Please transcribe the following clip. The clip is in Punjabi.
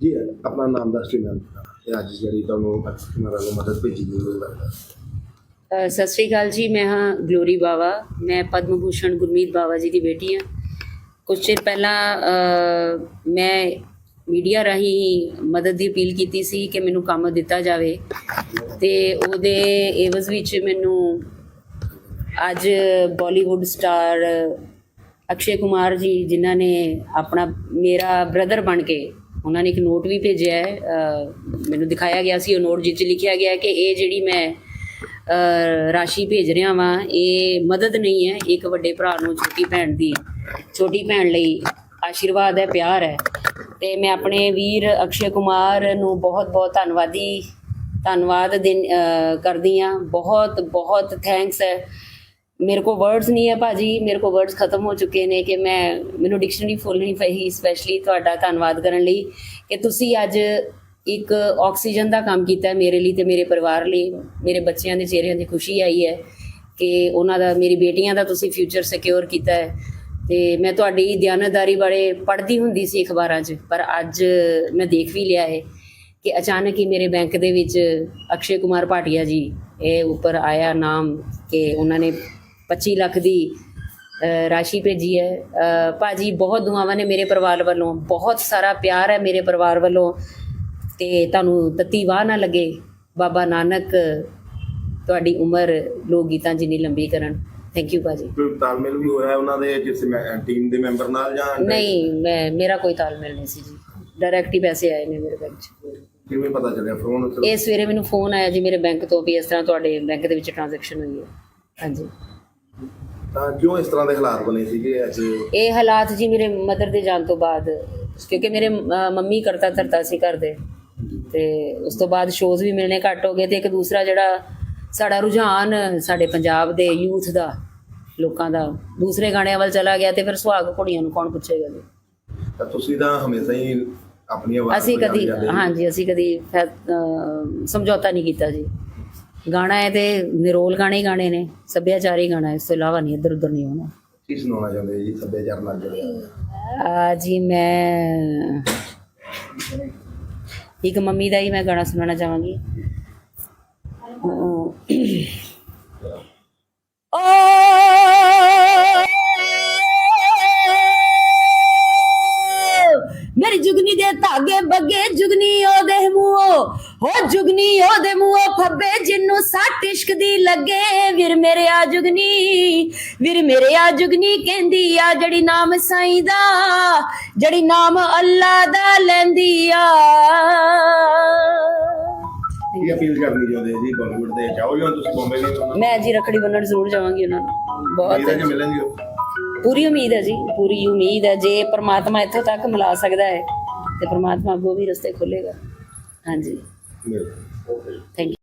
ਜੀ ਆਪਣਾ ਨਾਮ ਦੱਸ ਕੇ ਨਾਮ ਇਹ ਅੱਜ ਜਿਹੜੀ ਤੁਹਾਨੂੰ ਮੇਰਾ ਨੂੰ ਮਦਦ ਭੇਜੀ ਗਈ ਉਹ ਲੱਗਦਾ ਅ, ਸਤਿ ਸ੍ਰੀ ਅਕਾਲ ਜੀ ਮੈਂ ਹਾਂ ਗਲੋਰੀ ਬਾਵਾ। ਮੈਂ ਪਦਮ ਭੂਸ਼ਣ ਗੁਰਮੀਤ ਬਾਵਾ ਜੀ ਦੀ ਬੇਟੀ ਹਾਂ। ਕੁਝ ਚਿਰ ਪਹਿਲਾਂ ਅ, ਮੈਂ ਮੀਡੀਆ ਰਾਹੀਂ ਮਦਦ ਦੀ ਅਪੀਲ ਕੀਤੀ ਸੀ ਕਿ ਮੈਨੂੰ ਕੰਮ ਦਿੱਤਾ ਜਾਵੇ। ਤੇ ਉਹਦੇ ਏਵਜ਼ ਵਿੱਚ ਮੈਨੂੰ ਅੱਜ ਬਾਲੀਵੁੱਡ ਸਟਾਰ ਅਕਸ਼ੇ ਕੁਮਾਰ ਜੀ ਜਿਨ੍ਹਾਂ ਨੇ ਆਪਣਾ ਮੇਰਾ ਬ੍ਰਦਰ ਬਣ ਕੇ ਉਹਨਾਂ ਨੇ ਇੱਕ ਨੋਟ ਵੀ ਭੇਜਿਆ ਹੈ ਮੈਨੂੰ ਦਿਖਾਇਆ ਗਿਆ ਸੀ, ਉਹ ਨੋਟ ਜਿਸ 'ਚ ਲਿਖਿਆ ਗਿਆ ਕਿ ਇਹ ਜਿਹੜੀ ਮੈਂ ਰਾਸ਼ੀ ਭੇਜ ਰਿਹਾ ਵਾਂ, ਇਹ ਮਦਦ ਨਹੀਂ ਹੈ, ਇੱਕ ਵੱਡੇ ਭਰਾ ਨੂੰ ਛੋਟੀ ਭੈਣ ਦੀ, ਛੋਟੀ ਭੈਣ ਲਈ ਆਸ਼ੀਰਵਾਦ ਹੈ, ਪਿਆਰ ਹੈ। ਤੇ ਮੈਂ ਆਪਣੇ ਵੀਰ ਅਕਸ਼ੇ ਕੁਮਾਰ ਨੂੰ ਬਹੁਤ ਬਹੁਤ ਧੰਨਵਾਦੀ, ਧੰਨਵਾਦ ਦਿਨ ਕਰਦੀ ਆ ਬਹੁਤ ਬਹੁਤ ਥੈਂਕਸ ਹੈ। ਮੇਰੇ ਕੋ ਵਰਡਸ ਨਹੀਂ ਹੈ ਭਾਜੀ, ਮੇਰੇ ਕੋ ਵਰਡਸ ਖਤਮ ਹੋ ਚੁੱਕੇ ਨੇ ਕਿ ਮੈਂ, ਮੈਨੂੰ ਡਿਕਸ਼ਨਰੀ ਫੁੱਲ ਨਹੀਂ ਪਈ ਸਪੈਸ਼ਲੀ ਤੁਹਾਡਾ ਧੰਨਵਾਦ ਕਰਨ ਲਈ ਕਿ ਤੁਸੀਂ ਅੱਜ ਇੱਕ ਆਕਸੀਜਨ ਦਾ ਕੰਮ ਕੀਤਾ ਹੈ ਮੇਰੇ ਲਈ ਤੇ ਮੇਰੇ ਪਰਿਵਾਰ ਲਈ, ਮੇਰੇ ਬੱਚਿਆਂ ਦੇ ਚਿਹਰਿਆਂ ਦੀ ਖੁਸ਼ੀ ਆਈ ਹੈ ਕਿ ਉਹਨਾਂ ਦਾ, ਮੇਰੀ ਬੇਟੀਆਂ ਦਾ ਤੁਸੀਂ ਫਿਊਚਰ ਸਿਕਿਉਰ ਕੀਤਾ ਹੈ। ਤੇ ਮੈਂ ਤੁਹਾਡੀ ਦਿਆਨਤਦਾਰੀ ਬਾਰੇ ਪੜ੍ਹਦੀ ਹੁੰਦੀ ਸੀ ਅਖਬਾਰਾਂ 'ਚ, ਪਰ ਅੱਜ ਮੈਂ ਦੇਖ ਵੀ ਲਿਆ ਹੈ ਕਿ ਅਚਾਨਕ ਹੀ ਮੇਰੇ ਬੈਂਕ ਦੇ ਵਿੱਚ ਅਕਸ਼ੇ ਕੁਮਾਰ ਭਾਟੀਆ ਜੀ, ਇਹ ਉੱਪਰ ਆਇਆ ਨਾਮ ਕਿ ਉਹਨਾਂ ਨੇ 25 ਲੱਖ ਦੀ ਰਾਸ਼ੀ ਭੇਜੀ ਹੈ। ਭਾਜੀ ਬਹੁਤ ਦੁਆਵਾਂ ਨੇ ਮੇਰੇ ਪਰਿਵਾਰ ਵੱਲੋਂ। ਬਹੁਤ ਸਾਰਾ ਪਿਆਰ ਹੈ ਮੇਰੇ ਪਰਿਵਾਰ ਵੱਲੋਂ। ਤੇ ਤੁਹਾਨੂੰ ਤਤੀ ਵਾਹ ਨਾ ਲੱਗੇ। ਬਾਬਾ ਨਾਨਕ ਤੁਹਾਡੀ ਉਮਰ ਲੋਕ ਗੀਤਾਂ ਜਿੰਨੀ ਲੰਬੀ ਕਰਨ। ਥੈਂਕ ਯੂ ਭਾਜੀ। ਕੋਈ ਤਾਲਮੇਲ ਵੀ ਹੋਇਆ ਉਹਨਾਂ ਦੇ ਜਿਸ ਟੀਮ ਦੇ ਮੈਂਬਰ ਨਾਲ ਜਾਂ ਨਹੀਂ ਮੈਂ ਮੇਰਾ ਕੋਈ ਤਾਲਮੇਲ ਨਹੀਂ ਸੀ ਜੀ। ਡਾਇਰੈਕਟ ਹੀ ਪੈਸੇ ਆਏ ਨੇ ਮੇਰੇ ਬੈਂਕ 'ਚ। ਕਿਵੇਂ ਪਤਾ ਚੱਲਿਆ ਫੋਨ ਇਹ ਸਵੇਰੇ ਮੈਨੂੰ ਫੋਨ ਆਇਆ ਜੀ ਮੇਰੇ ਬੈਂਕ ਤੋਂ ਵੀ ਇਸ ਤਰ੍ਹਾਂ ਤੁਹਾਡੇ ਬੈਂਕ ਦੇ ਵਿੱਚ ਟ੍ਰਾਂਜੈਕਸ਼ਨ ਹੋਈ ਹੈ। ਹਾਂਜੀ। ਤਾਂ ਕਿਉਂ ਇਸ ਤਰ੍ਹਾਂ ਦੇ ਹਾਲਾਤ ਬਣੇ ਸੀਗੇ ਅੱਜ? ਇਹ ਹਾਲਾਤ ਜੀ ਮੇਰੇ ਮਦਰ ਦੇ ਜਾਣ ਤੋਂ ਬਾਅਦ ਕਿਉਂਕਿ ਮੇਰੇ ਮੰਮੀ ਕਰਤਾ ਧਰਤਾ ਸੀ ਘਰ ਦੇ। ਤੇ ਉਸ ਤੋਂ ਬਾਅਦ ਸ਼ੋਜ਼ ਵੀ ਮਿਲਣੇ ਘੱਟ ਹੋ ਗਏ ਤੇ ਇੱਕ ਦੂਸਰਾ ਜਿਹੜਾ ਸਾਡਾ ਰੁਝਾਨ ਸਾਡੇ ਪੰਜਾਬ ਦੇ ਯੂਥ ਦਾ ਲੋਕਾਂ ਦਾ ਦੂਸਰੇ ਗਾਣਿਆਂ ਵੱਲ ਚਲਾ ਗਿਆ ਤੇ ਫਿਰ ਸੁਹਾਗ ਕੁੜੀਆਂ ਨੂੰ ਕੌਣ ਪੁੱਛੇਗਾ ਜੀ? ਤਾਂ ਤੁਸੀਂ ਤਾਂ ਹਮੇਸ਼ਾ ਹੀ ਆਪਣੀ ਆਵਾਜ਼ ਅਸੀਂ ਕਦੀ ਜਾਂਦੇ ਸੀ। ਹਾਂਜੀ ਅਸੀਂ ਕਦੀ ਫੈ- ਅਹ ਸਮਝੌਤਾ ਨਹੀਂ ਕੀਤਾ ਜੀ। ਗਾਣਾ ਹੈ ਤੇ ਨਿਰੋਲ ਗਾਣੇ ਹੀ ਗਾਣੇ ਨੇ ਸੱਭਿਆਚਾਰੀ ਗਾਣਾ ਹੈ, ਇਸ ਤੋਂ ਇਲਾਵਾ ਨਹੀਂ ਇੱਧਰ ਉੱਧਰ ਨਹੀਂ ਹੋਣਾ। ਕੀ ਸੁਣਾਉਣਾ ਚਾਹੁੰਦੇ ਜੀ ਸੱਭਿਆਚਾਰ ਨਾਲ ਜੁੜਿਆ ਆ ਜੀ ਮੈਂ ਇੱਕ ਮੰਮੀ ਦਾ ਹੀ ਮੈਂ ਗਾਣਾ ਸੁਣਾਉਣਾ ਚਾਹਾਂਗੀ। ਓ ਧਾਗੇ ਬੱਗੇ ਜੁਗਨੀ ਉਹਦੇ ਮੂੰਹੋਂ। ਹੋ ਜੁਗਨੀ ਉਹਦੇ ਮੂੰਹੋਂ ਫੱਬੇ ਜਿੰਨੂੰ ਸੱਟ ਇਸ਼ਕ ਦੀ ਲੱਗੇ। ਵੀਰ ਮੇਰੇ ਆ ਜੁਗਨੀ ਵੀਰ ਮੇਰੇ ਆ ਜੁਗਨੀ ਕਹਿੰਦੀ ਆ ਜਿਹੜੀ ਨਾਮ ਸਾਈਂ ਦਾ ਜਿਹੜੀ ਨਾਮ ਅੱਲਾ ਦਾ ਲੈਂਦੀ ਆ। ਕੀ ਅਪੀਲ ਕਰਨੀ ਚਾਹੁੰਦੇ ਜੀ? ਬਾਲੀਵੁੱਡ ਦੇ ਚਾਹੋ ਜਾਂ ਤੁਸੀਂ ਬੰਬੇ ਗਏ ਹੋ ਮੈਂ ਜੀ ਰਖੜੀ ਬੰਨਣ ਜ਼ਰੂਰ ਜਾਵਾਂਗੀ ਉਹਨਾਂ ਨੂੰ। ਬਹੁਤ ਮਿਲਣਗੇ? ਪੂਰੀ ਉਮੀਦ ਹੈ ਜੀ ਪੂਰੀ ਉਮੀਦ ਹੈ। ਜੇ ਪ੍ਰਮਾਤਮਾ ਇੱਥੋਂ ਤੱਕ ਮਿਲਾ ਸਕਦਾ ਹੈ। ਤੇ ਪ੍ਰਮਾਤਮਾ ਅੱਗੋਂ ਵੀ ਰਸਤੇ ਖੋਲੇਗਾ। ਹਾਂਜੀ। Thank you